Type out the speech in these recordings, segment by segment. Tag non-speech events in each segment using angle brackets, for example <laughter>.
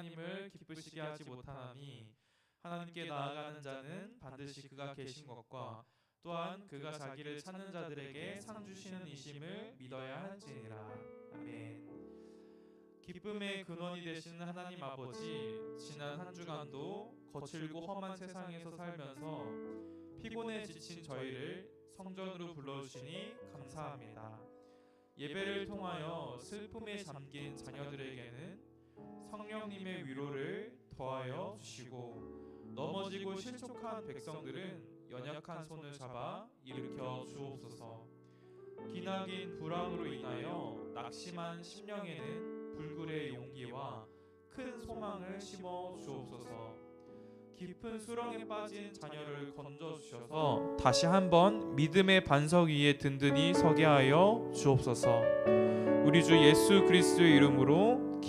하나님을 기쁘시게 하지 못하나니 하나님께 나아가는 자는 반드시 그가 계신 것과 또한 그가 자기를 찾는 자들에게 상 주시는 이심을 믿어야 할지니라. 아멘. 기쁨의 근원이 되시는 하나님 아버지, 지난 한 주간도 거칠고 험한 세상에서 살면서 피곤해 지친 저희를 성전으로 불러주시니 감사합니다. 예배를 통하여 슬픔에 잠긴 자녀들에게는 성령님의 위로를 더하여 주시고 넘어지고 실족한 백성들은 연약한 손을 잡아 일으켜 주옵소서. 기나긴 불황으로 인하여 낙심한 심령에는 불굴의 용기와 큰 소망을 심어 주옵소서. 깊은 수렁에 빠진 자녀를 건져 주셔서 다시 한번 믿음의 반석 위에 든든히 서게 하여 주옵소서. 우리 주 예수 그리스도의 이름으로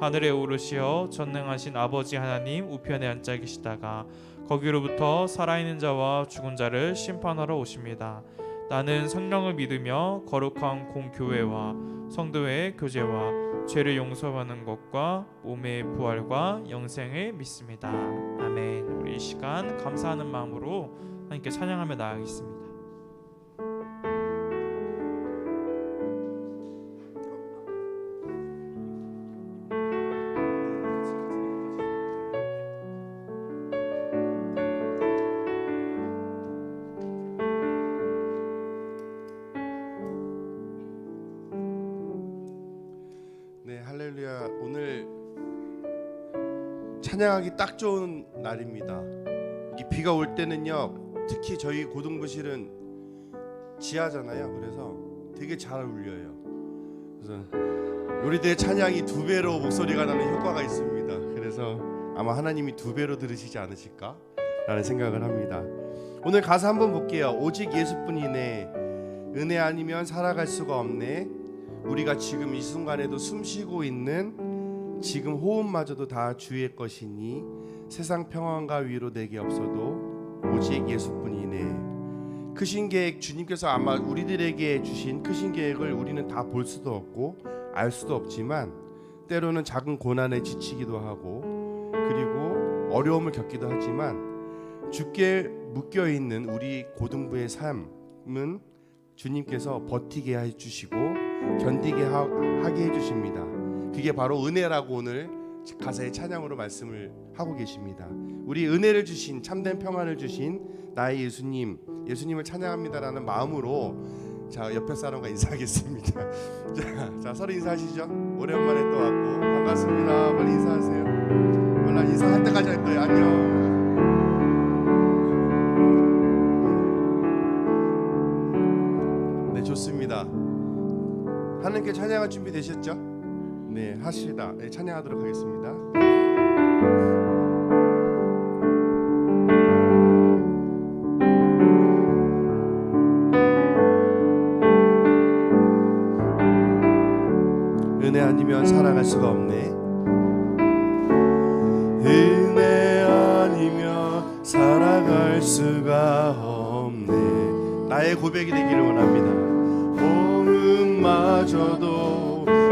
하늘에 오르시어 전능하신 아버지 하나님 우편에 앉아 계시다가 거기로부터 살아있는 자와 죽은 자를 심판하러 오십니다. 나는 성령을 믿으며 거룩한 공교회와 성도의 교제와 죄를 용서받는 것과 몸의 부활과 영생을 믿습니다. 아멘. 우리 이 시간 감사하는 마음으로 하나님께 찬양하며 나아가겠습니다. 찬양하기 딱 좋은 날입니다. 이 비가 올 때는요, 특히 저희 고등부실은 지하잖아요. 그래서 되게 잘 울려요. 그래서 우리들의 찬양이 두 배로 목소리가 나는 효과가 있습니다. 그래서 아마 하나님이 두 배로 들으시지 않으실까라는 생각을 합니다. 오늘 가사 한번 볼게요. 오직 예수뿐이네. 은혜 아니면 살아갈 수가 없네. 우리가 지금 이 순간에도 숨 쉬고 있는 지금 호흡마저도 다 주의 것이니 세상 평안과 위로 내게 없어도 오직 예수뿐이네. 크신 계획 주님께서 아마 우리들에게 주신 크신 계획을 우리는 다 볼 수도 없고 알 수도 없지만 때로는 작은 고난에 지치기도 하고 그리고 어려움을 겪기도 하지만 주께 묶여 있는 우리 고등부의 삶은 주님께서 버티게 해 주시고 견디게 하, 하게 해 주십니다. 그게 바로 은혜라고 오늘 가사의 찬양으로 말씀을 하고 계십니다. 우리 은혜를 주신 참된 평안을 주신 나의 예수님, 예수님을 찬양합니다라는 마음으로 자 옆에 사람과 인사하겠습니다. <laughs> 자, 자 서로 인사하시죠. 오랜만에 또 왔고 반갑습니다. 빨리 인사하세요. 원래 인사할 때까지 할 거예요. 안녕. 네 좋습니다. 하나님께 찬양할 준비 되셨죠? 네 하시다. 네, 찬양하도록 하겠습니다. 은혜 아니면 살아갈 수가 없네. 은혜 아니면 살아갈 수가 없네. 나의 고백이 되기를 원합니다. 몸은마저도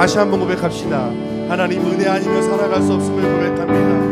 다시 한번 고백합시다 하나님 은혜 아니면 살아갈 수 없음을 고백합니다.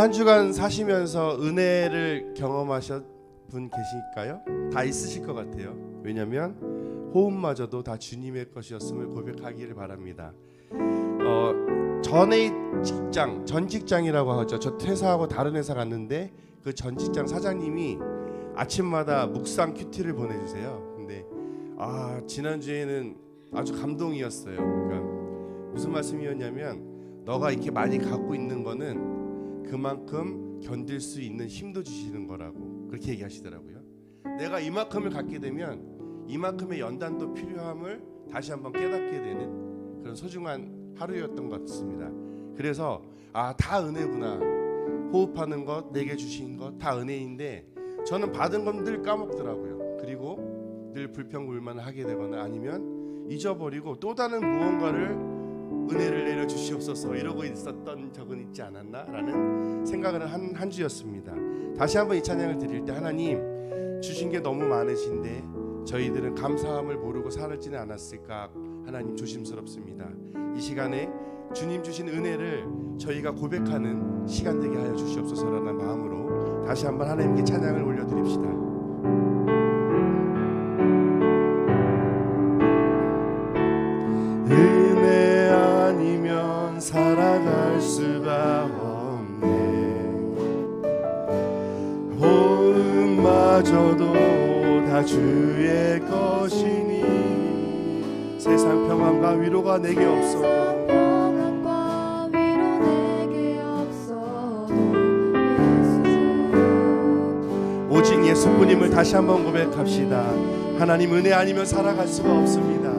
한 주간 사시면서 은혜를 경험하셨 분 계실까요? 다 있으실 것 같아요. 왜냐하면 호흡마저도 다 주님의 것이었음을 고백하기를 바랍니다. 어, 전의 직장, 전 직장이라고 하죠. 저 퇴사하고 다른 회사 갔는데 그 전 직장 사장님이 아침마다 묵상 큐티를 보내주세요. 근데 아 지난 주에는 아주 감동이었어요. 그러니까 무슨 말씀이었냐면 너가 이렇게 많이 갖고 있는 거는 그만큼 견딜 수 있는 힘도 주시는 거라고 그렇게 얘기하시더라고요. 내가 이만큼을 갖게 되면 이만큼의 연단도 필요함을 다시 한번 깨닫게 되는 그런 소중한 하루였던 것 같습니다. 그래서 아 다 은혜구나. 호흡하는 것, 내게 주신 것 다 은혜인데 저는 받은 건 늘 까먹더라고요. 그리고 늘 불평불만을 하게 되거나 아니면 잊어버리고 또 다른 무언가를 은혜를 내려 주시옵소서 이러고 있었던 적은 있지 않았나라는 생각을 한, 한 주였습니다. 다시 한번 이 찬양을 드릴 때 하나님 주신 게 너무 많으신데 저희들은 감사함을 모르고 살지는 않았을까 하나님 조심스럽습니다. 이 시간에 주님 주신 은혜를 저희가 고백하는 시간 되게 하여 주시옵소서라는 마음으로 다시 한번 하나님께 찬양을 올려드립시다. 호흡마저도 다 주의 것이니 세상 평안과 위로가 내게 없어도 오직 예수뿐임을 다시 한번 고백합시다. 하나님 은혜 아니면 살아갈 수가 없습니다.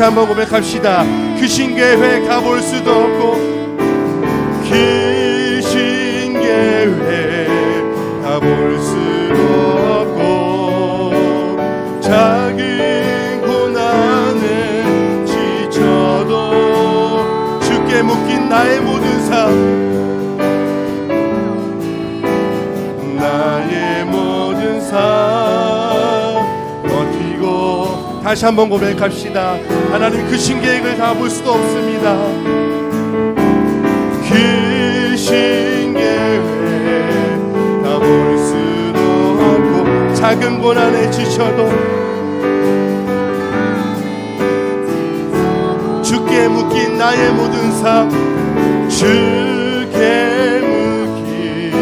다시 한번 고백합시다. 그 신계회 가볼 수도 없고 그 신계회 가볼 수도 없고 작은 고난에 지쳐도 주께 묶인 나의 모든 다시 한번 고백합시다. 하나님 그 신 계획을 다 볼 수도 없습니다. 그 신 계획 다 볼 수도 없고 작은 고난에 지쳐도 주께 묶인 나의 모든 삶 주께 묶인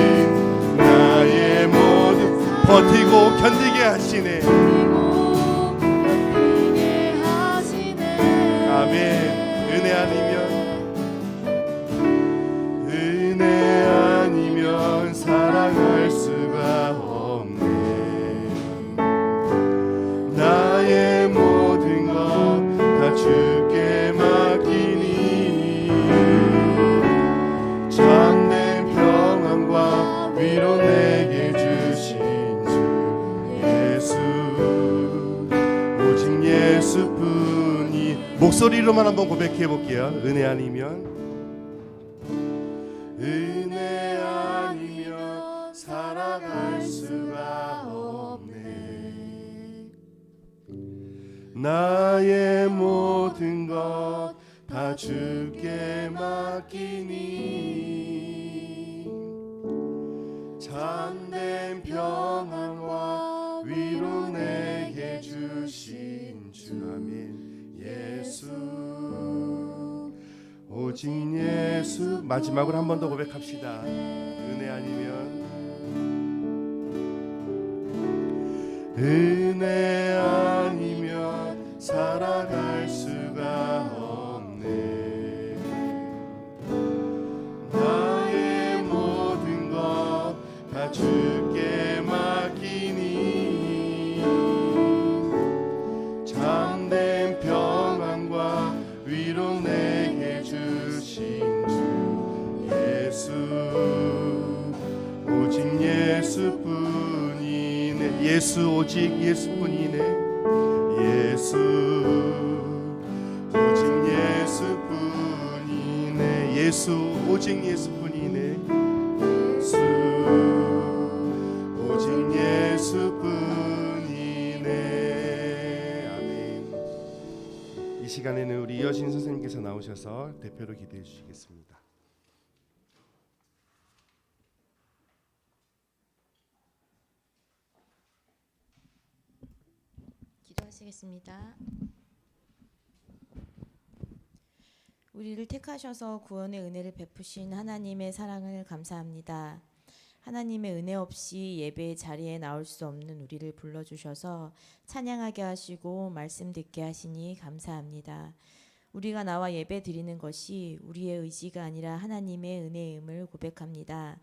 나의 모든 버티고 견디게 하시네 목소리로만 한번 고백해 볼게요. 은혜 아니면 은혜 아니면 살아갈 수가 없네. 나의 모든 것 다 주께 맡기니. 참된 평안과 위로 내게 주신 주 아멘. 예수 오직 예수 마지막으로 한 번 더 고백합시다. 은혜 아니면 은혜 아니면 살아갈 수가 없네. 나의 모든 것다 주 예수 오직 예수뿐이네. 예수 오직 예수뿐이네. 예수 오직 예수뿐이네. 예수 오직 예수뿐이네. 아멘. 이 시간에는 우리 이여신 선생님께서 나오셔서 대표로 기도해 주시겠습니다 기도하시겠습니다. 우리를 택하셔서 구원의 은혜를 베푸신 하나님의 사랑을 감사합니다. 하나님의 은혜 없이 예배의 자리에 나올 수 없는 우리를 불러주셔서 찬양하게 하시고 말씀 듣게 하시니 감사합니다. 우리가 나와 예배 드리는 것이 우리의 의지가 아니라 하나님의 은혜임을 고백합니다.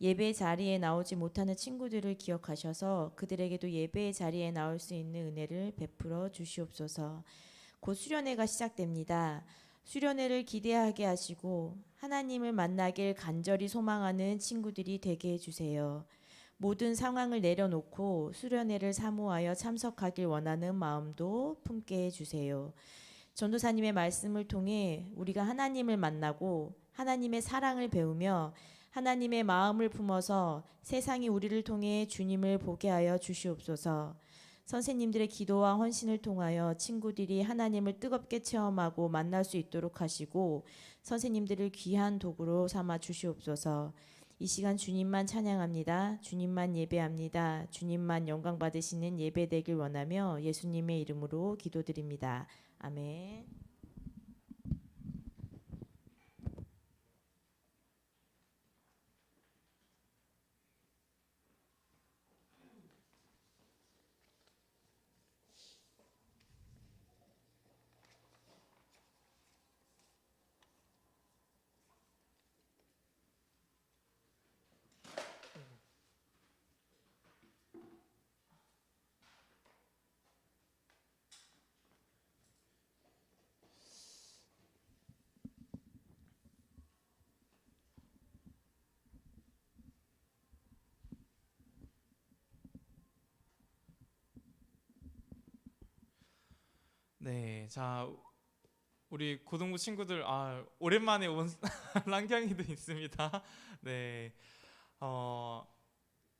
예배 자리에 나오지 못하는 친구들을 기억하셔서 그들에게도 예배 자리에 나올 수 있는 은혜를 베풀어 주시옵소서. 곧 수련회가 시작됩니다. 수련회를 기대하게 하시고 하나님을 만나길 간절히 소망하는 친구들이 되게 해주세요. 모든 상황을 내려놓고 수련회를 사모하여 참석하길 원하는 마음도 품게 해주세요. 전도사님의 말씀을 통해 우리가 하나님을 만나고 하나님의 사랑을 배우며 하나님의 마음을 품어서 세상이 우리를 통해 주님을 보게 하여 주시옵소서. 선생님들의 기도와 헌신을 통하여 친구들이 하나님을 뜨겁게 체험하고 만날 수 있도록 하시고 선생님들을 귀한 도구로 삼아 주시옵소서. 이 시간 주님만 찬양합니다. 주님만 예배합니다. 주님만 영광 받으시는 예배 되길 원하며 예수님의 이름으로 기도드립니다. 아멘. 네, 자 우리 고등부 친구들 아 오랜만에 온 <laughs> 랑경이도 있습니다. 네, 어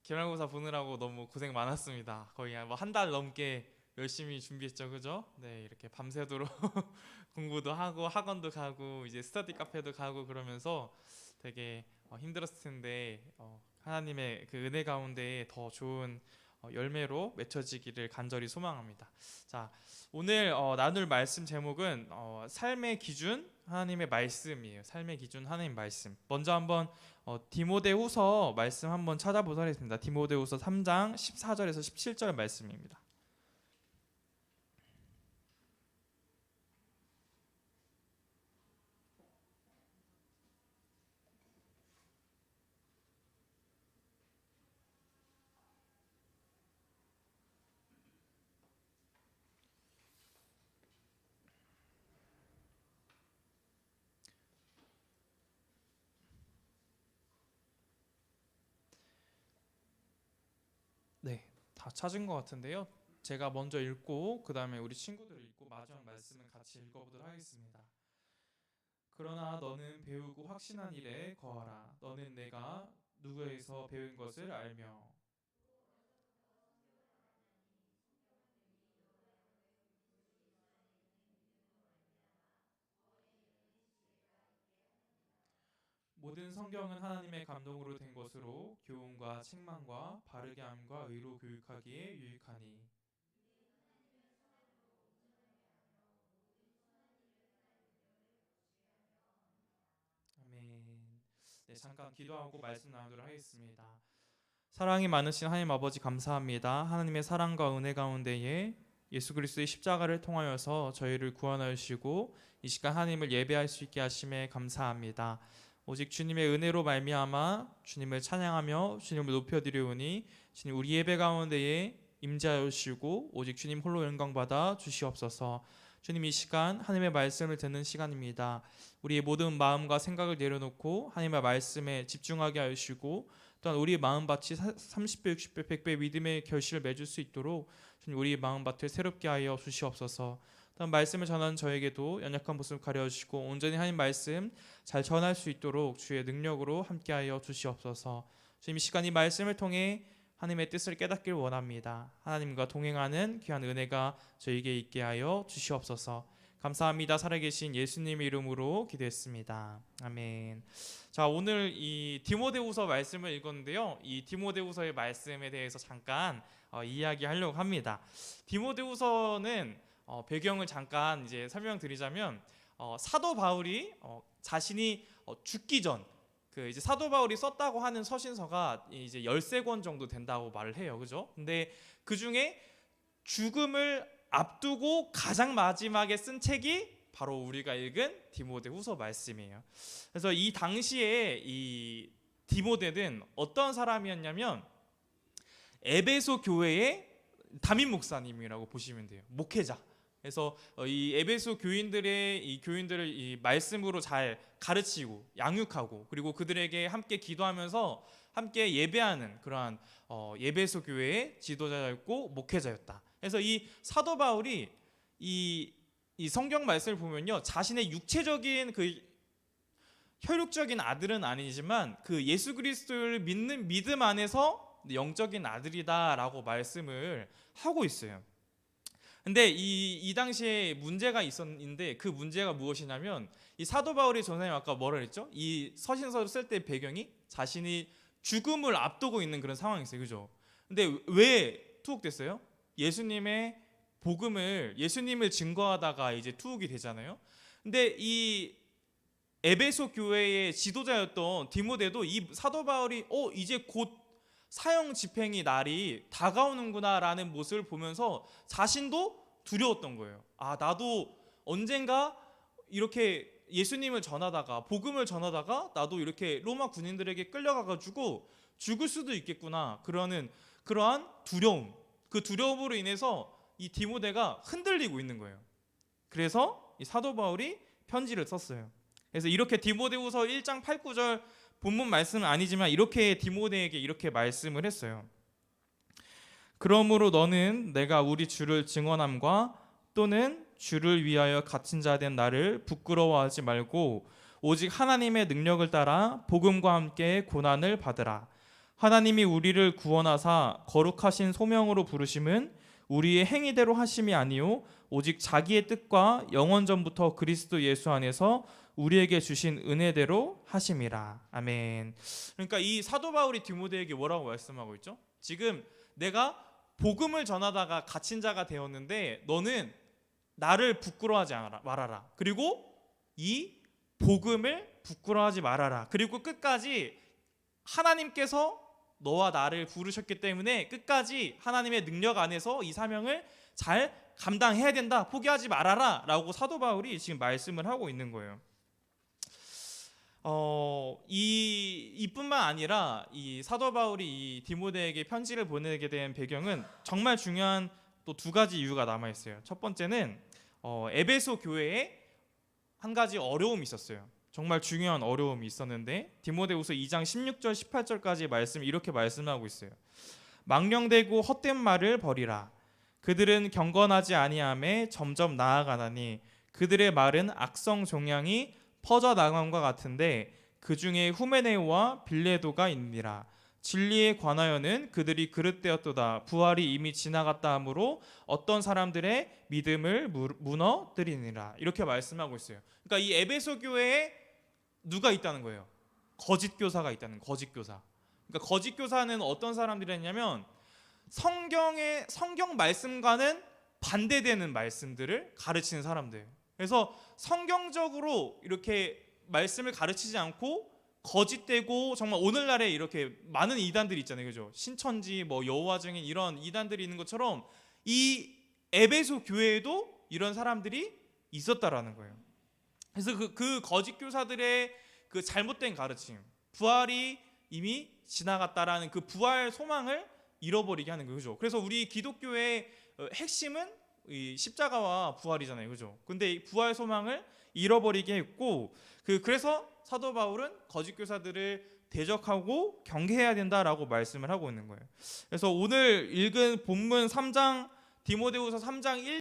기말고사 보느라고 너무 고생 많았습니다. 거의 뭐 한 달 넘게 열심히 준비했죠, 그죠? 네, 이렇게 밤새도록 <laughs> 공부도 하고 학원도 가고 이제 스터디 카페도 가고 그러면서 되게 어, 힘들었을 텐데 어, 하나님의 그 은혜 가운데 더 좋은 어, 열매로 맺혀지기를 간절히 소망합니다. 자, 오늘 어, 나눌 말씀 제목은 어, 삶의 기준 하나님의 말씀이에요. 삶의 기준 하나님 말씀. 먼저 한번 어, 디모데후서 말씀 한번 찾아보도록 하겠습니다. 디모데후서 3장 14절에서 17절 말씀입니다. 네, 다 찾은 것 같은데요. 제가 먼저 읽고 그 다음에 우리 친구들 읽고 마지막 말씀을 같이 읽어보도록 하겠습니다. 그러나 너는 배우고 확신한 일에 거하라. 너는 내가 누구에게서 배운 것을 알며 모든 성경은 하나님의 감동으로 된 것으로 교훈과 책망과 바르게 함과 의로 교육하기에 유익하니 아멘. 네, 잠깐 기도하고 말씀 나누도록 하겠습니다. 사랑이 많으신 하나님 아버지 감사합니다. 하나님의 사랑과 은혜 가운데에 예수 그리스도의 십자가를 통하여서 저희를 구원하시고 이 시간 하나님을 예배할 수 있게 하심에 감사합니다. 오직 주님의 은혜로 말미암아 주님을 찬양하며 주님을 높여드리오니 주님 우리 예배 가운데에 임재하여 주시고 오직 주님 홀로 영광 받아 주시옵소서. 주님 이 시간 하나님의 말씀을 듣는 시간입니다. 우리의 모든 마음과 생각을 내려놓고 하나님의 말씀에 집중하게 하여 주시고 또한 우리의 마음밭이 30배, 60배, 100배 믿음의 결실을 맺을 수 있도록 주님 우리의 마음밭을 새롭게 하여 주시옵소서. 또한 말씀을 전하는 저에게도 연약한 모습을 가려 주시고 온전히 하나님 말씀 잘 전할 수 있도록 주의 능력으로 함께하여 주시옵소서. 주님 이 시간 이 말씀을 통해 하나님의 뜻을 깨닫길 원합니다. 하나님과 동행하는 귀한 은혜가 저에게 있게 하여 주시옵소서. 감사합니다. 살아계신 예수님 이름으로 기도했습니다. 아멘. 자 오늘 이 디모데후서 말씀을 읽었는데요. 이 디모데후서의 말씀에 대해서 잠깐 어, 이야기하려고 합니다. 디모데후서는 어, 배경을 잠깐 이제 설명드리자면 어, 사도 바울이 어, 자신이 어, 죽기 전 그 이제 사도 바울이 썼다고 하는 서신서가 이제 13권 정도 된다고 말을 해요. 그죠? 근데 그 중에 죽음을 앞두고 가장 마지막에 쓴 책이 바로 우리가 읽은 디모데후서 말씀이에요. 그래서 이 당시에 이 디모데는 어떤 사람이었냐면 에베소 교회의 담임 목사님이라고 보시면 돼요. 목회자. 그래서 어, 이 에베소 교인들의 이 교인들을 이 말씀으로 잘 가르치고 양육하고 그리고 그들에게 함께 기도하면서 함께 예배하는 그러한 어, 예배소 교회의 지도자였고 목회자였다. 그래서 이 사도 바울이 이, 이 성경 말씀을 보면요 자신의 육체적인 그 혈육적인 아들은 아니지만 그 예수 그리스도를 믿는 믿음 안에서 영적인 아들이다라고 말씀을 하고 있어요. 근데 이, 이 당시에 문제가 있었는데 그 문제가 무엇이냐면 이 사도 바울이 전사님 아까 뭐라 그랬죠? 이 서신서를 쓸 때 배경이 자신이 죽음을 앞두고 있는 그런 상황이 있어요. 그죠? 근데 왜 투옥됐어요? 예수님의 복음을 예수님을 증거하다가 이제 투옥이 되잖아요. 근데 이 에베소 교회의 지도자였던 디모데도 이 사도 바울이 어 이제 곧 사형 집행이 날이 다가오는구나라는 모습을 보면서 자신도 두려웠던 거예요. 아 나도 언젠가 이렇게 예수님을 전하다가 복음을 전하다가 나도 이렇게 로마 군인들에게 끌려가 가지고 죽을 수도 있겠구나. 그러는 그러한 두려움. 그 두려움으로 인해서 이 디모데가 흔들리고 있는 거예요. 그래서 이 사도 바울이 편지를 썼어요. 그래서 이렇게 디모데후서 1장 8, 9절 본문 말씀은 아니지만 이렇게 디모데에게 이렇게 말씀을 했어요. 그러므로 너는 내가 우리 주를 증언함과 또는 주를 위하여 갇힌 자 된 나를 부끄러워하지 말고 오직 하나님의 능력을 따라 복음과 함께 고난을 받으라. 하나님이 우리를 구원하사 거룩하신 소명으로 부르심은 우리의 행위대로 하심이 아니요 오직 자기의 뜻과 영원 전부터 그리스도 예수 안에서 우리에게 주신 은혜대로 하심이라. 아멘. 그러니까 이 사도 바울이 디모데에게 뭐라고 말씀하고 있죠? 지금 내가 복음을 전하다가 갇힌 자가 되었는데 너는 나를 부끄러워하지 말아라. 그리고 이 복음을 부끄러워하지 말아라. 그리고 끝까지 하나님께서 너와 나를 부르셨기 때문에 끝까지 하나님의 능력 안에서 이 사명을 잘 감당해야 된다. 포기하지 말아라 라고 사도 바울이 지금 말씀을 하고 있는 거예요. 어, 이 이뿐만 아니라 이 사도 바울이 이 디모데에게 편지를 보내게 된 배경은 정말 중요한 또 두 가지 이유가 남아 있어요. 첫 번째는 어, 에베소 교회에 한 가지 어려움이 있었어요. 정말 중요한 어려움이 있었는데 디모데후서 2장 16절 18절까지 말씀 이렇게 말씀하고 있어요. 망령되고 헛된 말을 버리라. 그들은 경건하지 아니함에 점점 나아가나니 그들의 말은 악성 종양이 퍼져 나감과 같은데 그 중에 후메네오와 빌레도가 있니라. 진리에 관하여는 그들이 그릇되었도다. 부활이 이미 지나갔다 하므로 어떤 사람들의 믿음을 무- 무너뜨리니라. 이렇게 말씀하고 있어요. 그러니까 이 에베소 교회에 누가 있다는 거예요? 거짓 교사가 있다는 거짓 교사. 그러니까 거짓 교사는 어떤 사람들이었냐면 성경의 성경 말씀과는 반대되는 말씀들을 가르치는 사람들. 그래서 성경적으로 이렇게 말씀을 가르치지 않고 거짓되고 정말 오늘날에 이렇게 많은 이단들이 있잖아요. 그죠? 신천지 뭐 여호와 증인 이런 이단들이 있는 것처럼 이 에베소 교회에도 이런 사람들이 있었다라는 거예요. 그래서 그, 그 거짓 교사들의 그 잘못된 가르침, 부활이 이미 지나갔다라는 그 부활 소망을 잃어버리게 하는 거죠. 그래서 우리 기독교의 어, 핵심은 이 십자가와 부활이잖아요, 그죠? 근데 이 부활 소망을 잃어버리게 했고, 그 그래서 사도 바울은 거짓 교사들을 대적하고 경계해야 된다라고 말씀을 하고 있는 거예요. 그래서 오늘 읽은 본문 3장 디모데후서 3장 1